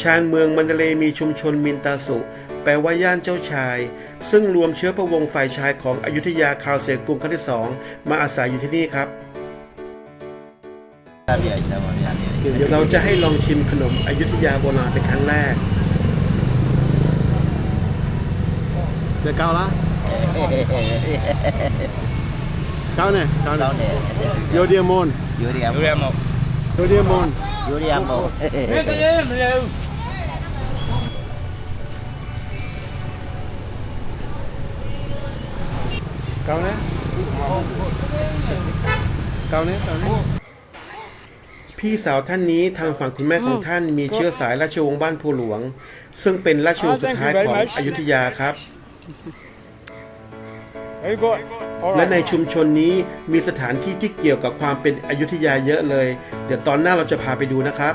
ชานเมืองมันเดเลย์มีชุมชนมินตาสุ แปลว่าย่านเจ้าชาย ซึ่งรวมเชื้อพระวงศ์ฝ่ายชายของอยุธยาคราวเสกรุงครั้งที่สองมาอาศัยอยู่ที่นี่ครับ Había estamos, había. เดี๋ยวเราจะให้ลองชิมขนมอยุธยาโบราณเป็นครั้งแรก เดี๋ยวเกาละเกาเนี่ยเกาเนี่ย Kau ni. โยเดียมอน Yuriamo. โยเดียมอ น Yuriamo. เกาเนี่ยเกาเนี่ยเกาเนี่ยพี่สาวท่านนี้ทางฝั่งคุณแม่ของท่านมีเชื้อสายราชวงศ์บ้านภูหลวง ซึ่งเป็นราชวงศ์สุดท้ายของอยุธยาครับ Very good. All และ right. ในชุมชนนี้มีสถานที่ที่เกี่ยวกับความเป็นอยุธยาเยอะเลย เดี๋ยวตอนหน้าเราจะพาไปดูนะครับ